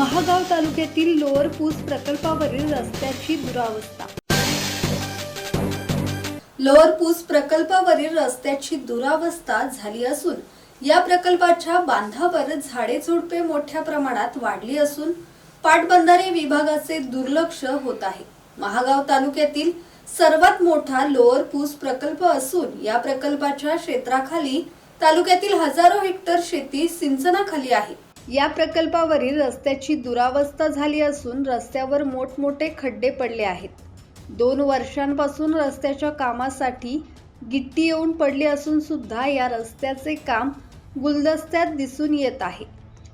महागाव तालुक्यातील लोअर पूस प्रकल्पावरील रस्त्याची दुरावस्था. लोअर पूस प्रकल्पावरील रस्त्याची दुरावस्था झाली असून या प्रकल्पाच्या बांधावर झाडे झुडपे मोठ्या प्रमाणात वाढली असून पाटबंधारे विभागाचे दुर्लक्ष होत आहे. महागाव तालुक्यातील सर्वात मोठा लोअर पूस प्रकल्प असून या प्रकल्पाच्या क्षेत्राखाली तालुक्यातील हजारो हेक्टर शेती सिंचनाखाली आहे. या प्रकल्पावरील रस्त्याची दुरावस्था झाली असून रस्त्यावर मोठमोठे खड्डे पडले आहेत. दोन वर्षांपासून रस्त्याच्या कामासाठी गिट्टी येऊन पडली असून सुद्धा या रस्त्याचे काम गुलदस्त्यात दिसून येत आहे.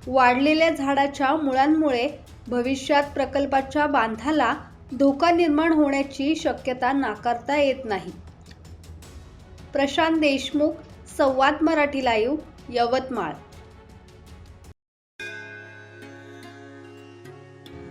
वाढलेल्या झाडाच्या मुळांमुळे भविष्यात प्रकल्पाच्या बांधाला धोका निर्माण होण्याची शक्यता नाकारता येत नाही. प्रशांत देशमुख संवाद मराठी लाईव्ह यवतमाळ.